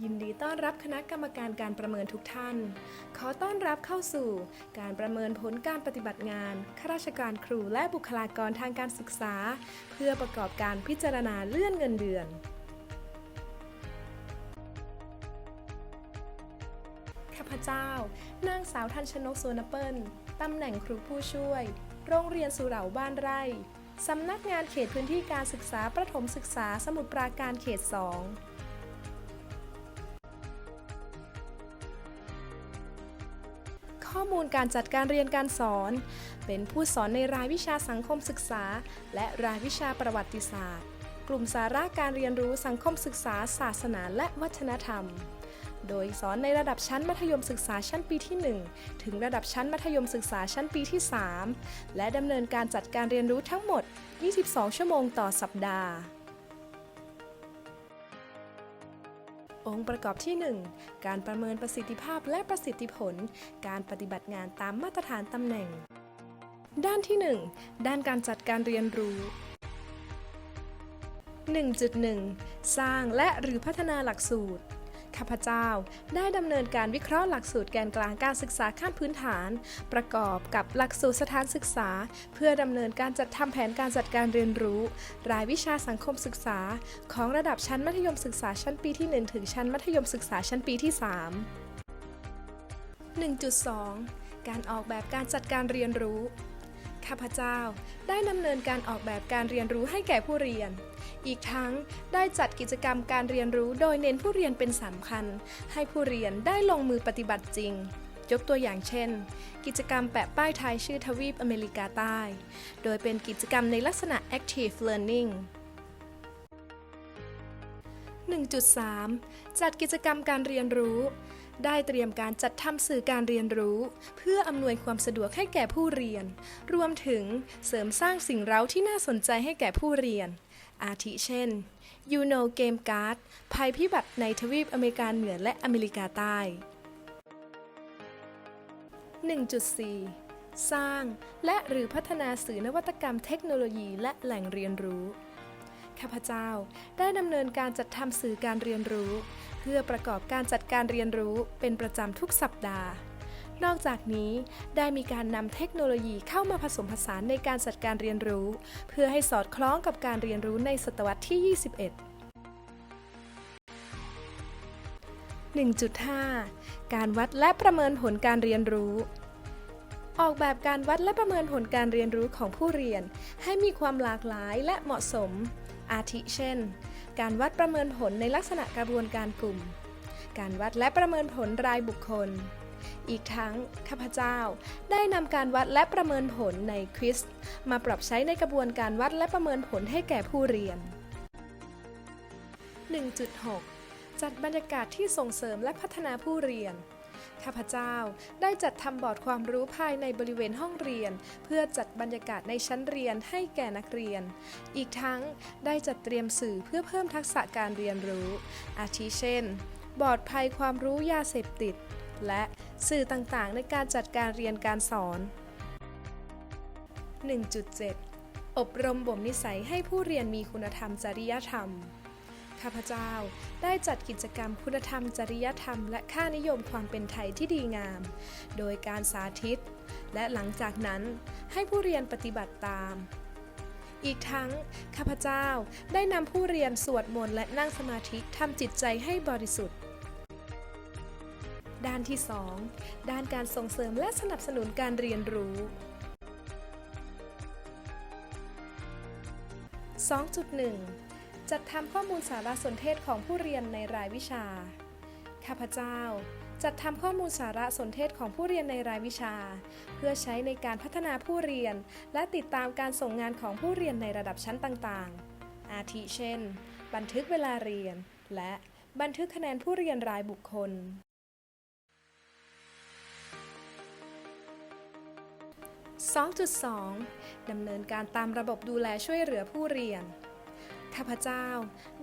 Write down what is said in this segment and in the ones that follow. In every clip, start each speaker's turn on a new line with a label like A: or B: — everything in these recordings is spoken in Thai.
A: ยินดีต้อนรับคณะกรรมการการประเมินทุกท่าน ขอต้อนรับเข้าสู่ การประเมินผลการปฏิบัติงาน ข้าราชการครูและบุคลากรทางการศึกษา เพื่อประกอบการพิจารณาเลื่อนเงินเดือนข้าพเจ้า นางสาวทันชนกสวนเปิลตำแหน่งครูผู้ช่วย โรงเรียนสุเหร่าบ้านไร่ สำนักงานเขตพื้นที่การศึกษาประถมศึกษาสมุทรปราการเขต 2 มูลการจัดการเรียนการสอน เป็นผู้สอนในรายวิชาสังคมศึกษา และรายวิชาประวัติศาสตร์ กลุ่มสาระการเรียนรู้สังคมศึกษา ศาสนาและวัฒนธรรม โดยสอนในระดับชั้นมัธยมศึกษาชั้นปีที่ 1 ถึงระดับชั้นมัธยมศึกษาชั้นปีที่ 3 และดำเนินการจัดการเรียนรู้ทั้งหมด 22 ชั่วโมงต่อสัปดาห์ องค์ประกอบที่ 1 การประเมินประสิทธิภาพและประสิทธิผล การปฏิบัติงานตามมาตรฐานตำแหน่ง ด้านที่ 1 ด้านการจัดการเรียนรู้ 1.1 สร้างและหรือพัฒนาหลักสูตร ข้าพเจ้า ได้ดำเนินการวิเคราะห์หลักสูตรแกนกลางการศึกษาขั้นพื้นฐาน ประกอบกับหลักสูตรสถานศึกษา เพื่อดำเนินการจัดทำแผนการจัดการเรียนรู้ รายวิชาสังคมศึกษา ของระดับชั้นมัธยมศึกษาชั้นปีที่ 1 ถึงชั้นมัธยมศึกษาชั้นปีที่ 3 1.2 การออกแบบการจัดการเรียนรู้ ข้าพเจ้า ได้ดำเนินการออกแบบการเรียนรู้ให้แก่ผู้เรียน อีกทั้งได้จัดกิจกรรมการเรียนรู้โดยเน้นผู้เรียนเป็นสำคัญ ให้ผู้เรียนได้ลงมือปฏิบัติจริง ยกตัวอย่างเช่น กิจกรรมแปะป้ายทายชื่อทวีปอเมริกาใต้ โดยเป็นกิจกรรมในลักษณะ active learning 1.3 จัดกิจกรรมการเรียนรู้ ได้เตรียมการจัดทำสื่อการเรียนรู้ เพื่ออำนวยความสะดวกให้แก่ผู้เรียน รวมถึงเสริมสร้างสิ่งเร้าที่น่าสนใจให้แก่ผู้เรียน อาทิเช่นยูโนเกมการ์ดภัยพิบัติในทวีปอเมริกาเหนือและอเมริกาใต้ 1.4 สร้างและหรือพัฒนาสื่อนวัตกรรมเทคโนโลยีและแหล่งเรียนรู้ข้าพเจ้าได้ดำเนินการจัดทำสื่อการเรียนรู้ เพื่อประกอบการจัดการเรียนรู้เป็นประจำทุกสัปดาห์ นอกจากนี้ได้มีการนำเทคโนโลยีเข้ามาผสมผสานในการจัดการเรียนรู้ เพื่อให้สอดคล้องกับการเรียนรู้ในศตวรรษที่ 21 1.5 การวัดและประเมินผลการเรียนรู้ ออกแบบการวัดและประเมินผลการเรียนรู้ของผู้เรียน ให้มีความหลากหลายและเหมาะสม อาทิเช่น การวัดประเมินผลในลักษณะกระบวนการกลุ่ม การวัดและประเมินผลรายบุคคล อีกทั้งข้าพเจ้า ได้นำการวัดและประเมินผลในควิสมาปรับใช้ในกระบวนการวัดและประเมินผลให้แก่ผู้เรียน 1.6 จัดบรรยากาศที่ส่งเสริมและพัฒนาผู้เรียนข้าพเจ้าได้จัดทำบอร์ดความรู้ภายในบริเวณห้องเรียน เพื่อจัดบรรยากาศในชั้นเรียนให้แก่นักเรียน อีกทั้งได้จัดเตรียมสื่อเพื่อเพิ่มทักษะการเรียนรู้ อาทิเช่น บอร์ดภัยความรู้ยาเสพติด และสื่อต่างๆ ในการจัดการเรียนการสอน 1.7 อบรมบ่มนิสัยให้ผู้เรียนมีคุณธรรมจริยธรรม ข้าพเจ้าได้จัดกิจกรรมคุณธรรมจริยธรรม และค่านิยมความเป็นไทยที่ดีงาม โดยการสาธิต และหลังจากนั้นให้ผู้เรียนปฏิบัติตามอีกทั้งข้าพเจ้าได้นำผู้เรียนสวดมนต์และนั่งสมาธิทำจิตใจให้บริสุทธิ์ ด้านที่ 2 ด้านการส่งเสริมและสนับสนุนการเรียนรู้ 2.1 จัดทำข้อมูลสารสนเทศของผู้เรียนในรายวิชา ข้าพเจ้าจัดทำข้อมูลสารสนเทศของผู้เรียนในรายวิชา เพื่อใช้ในการพัฒนาผู้เรียน และติดตามการส่งงานของผู้เรียนในระดับชั้นต่างๆ อาทิเช่น บันทึกเวลาเรียน และบันทึกคะแนนผู้เรียนรายบุคคล 2.2 ดำเนินการตามระบบดูแลช่วยเหลือผู้เรียน ข้าพเจ้า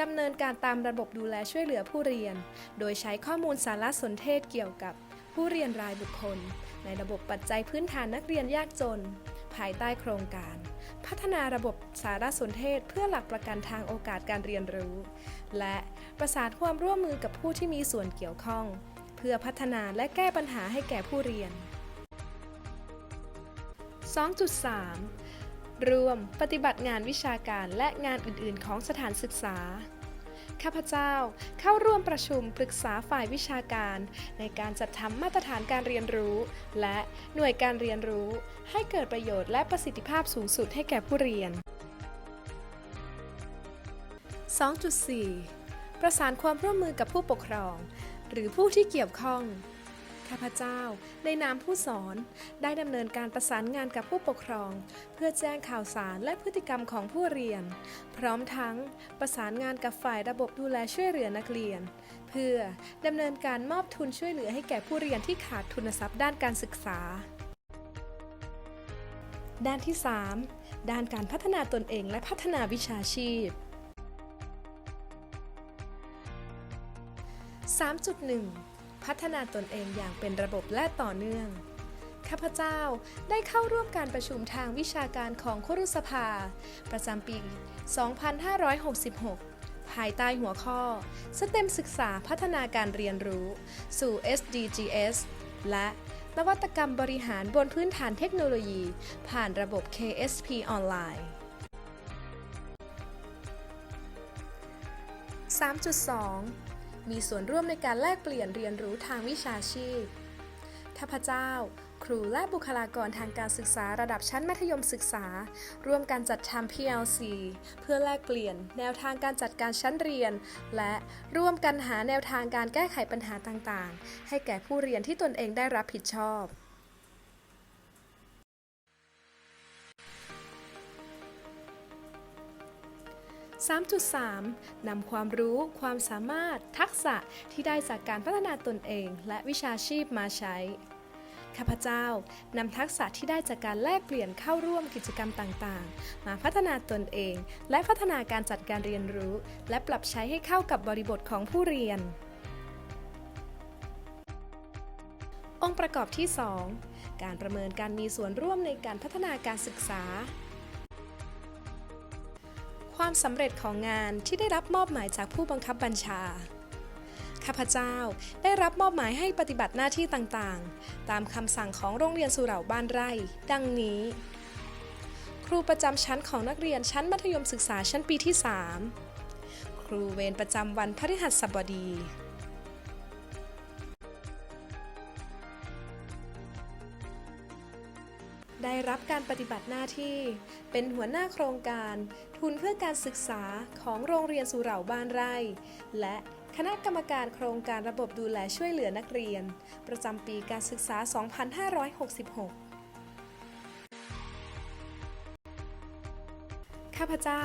A: ดำเนินการตามระบบดูแลช่วยเหลือผู้เรียน โดยใช้ข้อมูลสารสนเทศเกี่ยวกับผู้เรียนรายบุคคล ในระบบปัจจัยพื้นฐานนักเรียนยากจน ภายใต้โครงการ พัฒนาระบบสารสนเทศเพื่อหลักประกันทางโอกาสการเรียนรู้ และประสานความร่วมมือกับผู้ที่มีส่วนเกี่ยวข้อง เพื่อพัฒนาและแก้ปัญหาให้แก่ผู้เรียน 2.3 รวมปฏิบัติงานวิชาการและงานอื่น ๆ ของสถานศึกษา ข้าพเจ้าเข้าร่วมประชุมปรึกษาฝ่ายวิชาการ ในการจัดทำมาตรฐานการเรียนรู้ และหน่วยการเรียนรู้ ให้เกิดประโยชน์และประสิทธิภาพสูงสุดให้แก่ผู้เรียน 2.4 ประสานความร่วมมือกับผู้ปกครอง หรือผู้ที่เกี่ยวข้อง ข้าพเจ้า ในนามผู้สอน ได้ดำเนินการประสานงานกับผู้ปกครอง เพื่อแจ้งข่าวสารและพฤติกรรมของผู้เรียน พร้อมทั้งประสานงานกับฝ่ายระบบดูแลช่วยเหลือนักเรียน เพื่อดำเนินการมอบทุนช่วยเหลือให้แก่ผู้เรียนที่ขาดทุนทรัพย์ด้านการศึกษา ด้านที่ 3 ด้านการพัฒนาตนเองและพัฒนาวิชาชีพ3.1 พัฒนาตนเองอย่างเป็นระบบและต่อเนื่อง ข้าพเจ้าได้เข้าร่วมการประชุมทางวิชาการของครุสภา ประจำปี 2566 ภายใต้หัวข้อ สเต็มศึกษาพัฒนาการเรียนรู้ สู่ SDGs และนวัตกรรมบริหารบนพื้นฐานเทคโนโลยี ผ่านระบบ KSP ออนไลน์ 3.2 มีส่วนร่วมในการแลกเปลี่ยนเรียนรู้ทางวิชาชีพข้าพเจ้า ครูและบุคลากรทางการศึกษาระดับชั้นมัธยมศึกษา ร่วมกันจัดทำ PLC เพื่อแลกเปลี่ยน แนวทางการจัดการชั้นเรียน และร่วมกันหาแนวทางการแก้ไขปัญหาต่างๆ ให้แก่ผู้เรียนที่ตนเองได้รับผิดชอบ 3.3 นำความรู้ ความสามารถ ทักษะที่ได้จากการพัฒนาตนเอง และวิชาชีพมาใช้ ข้าพเจ้านำทักษะที่ได้จากการแลกเปลี่ยนเข้าร่วมกิจกรรมต่างๆ มาพัฒนาตนเอง และพัฒนาการจัดการเรียนรู้ และปรับใช้ให้เข้ากับบริบทของผู้เรียน องค์ประกอบที่ 2 การประเมินการมีส่วนร่วมในการพัฒนาการศึกษา ความสำเร็จของงานที่ได้รับมอบหมายจากผู้บังคับบัญชา ข้าพเจ้าได้รับมอบหมายให้ปฏิบัติหน้าที่ต่างๆ ตามคำสั่งของโรงเรียนสุเหร่าบ้านไร่ ดังนี้ ครูประจำชั้นของนักเรียนชั้นมัธยมศึกษาชั้นปีที่ 3 ครูเวรประจำวันพฤหัสบดี ได้รับการปฏิบัติหน้าที่ เป็นหัวหน้าโครงการ ทุนเพื่อการศึกษาของโรงเรียนสุเหร่าบ้านไร่ และคณะกรรมการโครงการระบบดูแลช่วยเหลือนักเรียน ประจำปีการศึกษา 2566ข้าพเจ้า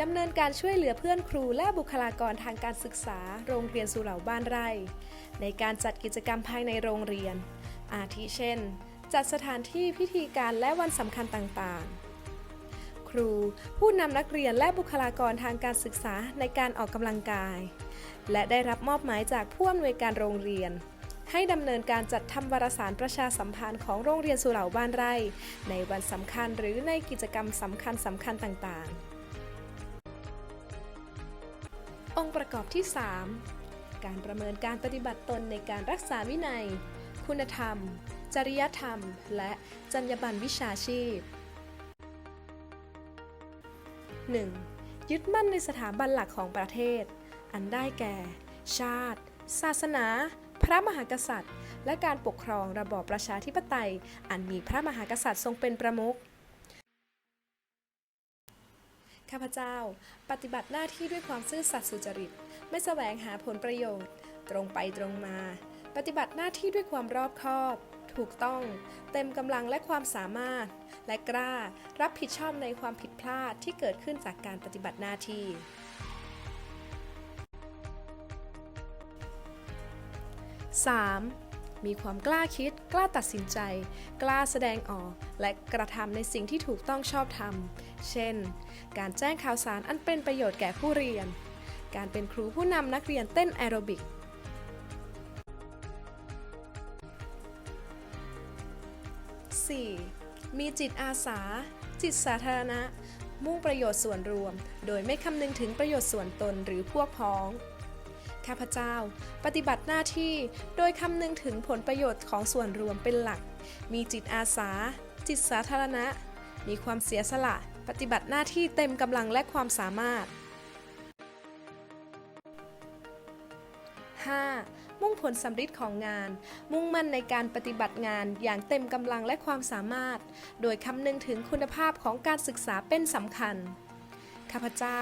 A: ดำเนินการช่วยเหลือเพื่อนครูและบุคลากรทางการศึกษา โรงเรียนสุเหร่าบ้านไร่ ในการจัดกิจกรรมภายในโรงเรียน อาทิเช่น จัดสถานที่พิธีการและวันสำคัญต่างๆ ครู ผู้นำนักเรียนและบุคลากรทางการศึกษาในการออกกำลังกาย และได้รับมอบหมายจากผู้อำนวยการโรงเรียน ให้ดำเนินการจัดทำวารสารประชาสัมพันธ์ของโรงเรียนสุเหร่าบ้านไร่ ในวันสำคัญหรือในกิจกรรมสำคัญสำคัญต่างๆองค์ประกอบที่ 3 การประเมินการปฏิบัติตนในการรักษาวินัย คุณธรรม จริยธรรม และจรรยาบรรณวิชาชีพ 1. ยึดมั่นในสถาบันหลักของประเทศ อันได้แก่ ชาติ ศาสนา พระมหากษัตริย์ และการปกครองระบอบประชาธิปไตย อันมีพระมหากษัตริย์ทรงเป็นประมุขข้าพเจ้า ปฏิบัติหน้าที่ด้วยความซื่อสัตย์สุจริต ไม่แสวงหาผลประโยชน์ ตรงไปตรงมา ปฏิบัติหน้าที่ด้วยความรอบคอบ ถูกต้อง เต็มกำลังและความสามารถ และกล้ารับผิดชอบในความผิดพลาดที่เกิดขึ้นจากการปฏิบัติหน้าที่ 3. มีความกล้าคิด กล้าตัดสินใจ กล้าแสดงออก และกระทำในสิ่งที่ถูกต้องชอบธรรม เช่น การแจ้งข่าวสารอันเป็นประโยชน์แก่ผู้เรียน การเป็นครูผู้นำนักเรียนเต้นแอโรบิก 4. มีจิตอาสา จิตสาธารณะ มุ่งประโยชน์ส่วนรวม โดยไม่คำนึงถึงประโยชน์ส่วนตนหรือพวกพ้อง ข้าพเจ้า ปฏิบัติหน้าที่โดยคำนึงถึงผลประโยชน์ของส่วนรวมเป็นหลัก มีจิตอาสา จิตสาธารณะ มีความเสียสละ ปฏิบัติหน้าที่เต็มกำลังและความสามารถ 5. มุ่งผลสำฤทธิ์ของงาน มุ่งมั่นในการปฏิบัติงานอย่างเต็มกำลังและความสามารถ โดยคำนึงถึงคุณภาพของการศึกษาเป็นสำคัญข้าพเจ้า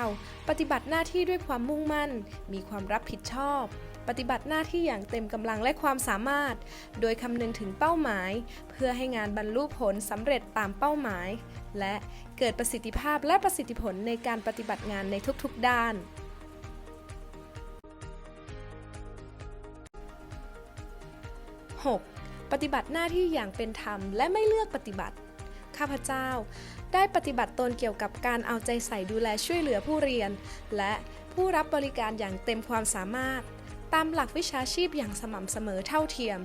A: ปฏิบัติหน้าที่ด้วยความมุ่งมั่น มีความรับผิดชอบ ปฏิบัติหน้าที่อย่างเต็มกำลังและความสามารถ โดยคำนึงถึงเป้าหมาย เพื่อให้งานบรรลุผลสำเร็จตามเป้าหมาย และเกิดประสิทธิภาพและประสิทธิผลในการปฏิบัติงานในทุกๆด้าน 6. ปฏิบัติหน้าที่อย่างเป็นธรรมและไม่เลือกปฏิบัติ ข้าพเจ้า ได้ปฏิบัติตนเกี่ยวกับการเอาใจใส่ดูแลช่วยเหลือผู้เรียน และผู้รับบริการอย่างเต็มความสามารถ ตามหลักวิชาชีพอย่างสม่ำเสมอเท่าเทียม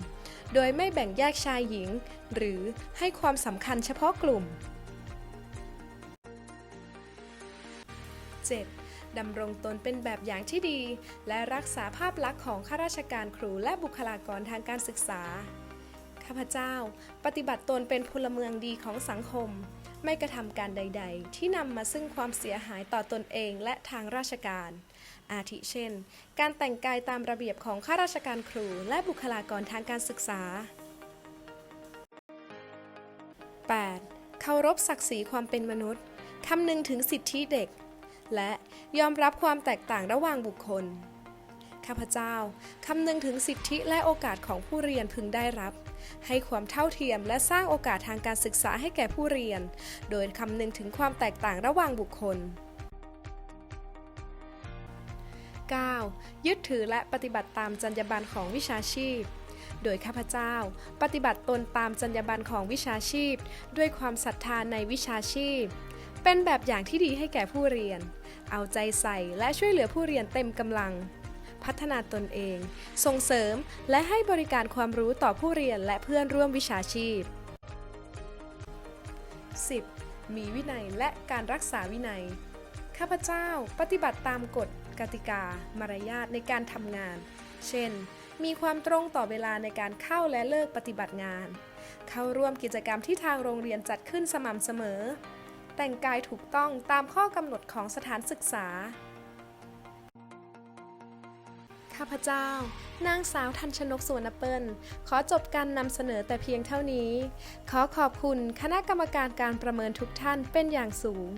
A: โดยไม่แบ่งแยกชายหญิง หรือให้ความสำคัญเฉพาะกลุ่ม 7. ดำรงตนเป็นแบบอย่างที่ดี และรักษาภาพลักษณ์ของข้าราชการครูและบุคลากรทางการศึกษา ข้าพเจ้า ปฏิบัติตนเป็นพลเมืองดีของสังคม ไม่กระทำการใด ๆ ที่นำมาซึ่งความเสียหายต่อตนเองและทางราชการ อาทิเช่น การแต่งกายตามระเบียบของข้าราชการครูและบุคลากรทางการศึกษา 8. เคารพศักดิ์ศรีความเป็นมนุษย์ คำนึงถึงสิทธิเด็ก และยอมรับความแตกต่างระหว่างบุคคล ข้าพเจ้าคำนึงถึงสิทธิและโอกาสของผู้เรียนพึงได้รับ ให้ความเท่าเทียมและสร้างโอกาสทางการศึกษาให้แก่ผู้เรียน โดยคำนึงถึงความแตกต่างระหว่างบุคคล 9. ยึดถือและปฏิบัติตามจรรยาบรรณของวิชาชีพ โดยข้าพเจ้า ปฏิบัติตนตามจรรยาบรรณของวิชาชีพ ด้วยความศรัทธาในวิชาชีพ เป็นแบบอย่างที่ดีให้แก่ผู้เรียน เอาใจใส่ และช่วยเหลือผู้เรียนเต็มกำลัง พัฒนาตนเอง ส่งเสริมและให้บริการความรู้ต่อผู้เรียนและเพื่อนร่วมวิชาชีพ 10. มีวินัยและการรักษาวินัย ข้าพเจ้าปฏิบัติตามกฎกติกา มารยาทในการทำงาน เช่น มีความตรงต่อเวลาในการเข้าและเลิกปฏิบัติงาน เข้าร่วมกิจกรรมที่ทางโรงเรียนจัดขึ้นสม่ำเสมอ แต่งกายถูกต้องตามข้อกำหนดของสถานศึกษา ข้าพเจ้า นางสาวทันชนกสวนเปิลขอจบการนำเสนอแต่เพียงเท่านี้ ขอขอบคุณคณะกรรมการการประเมินทุกท่านเป็นอย่างสูง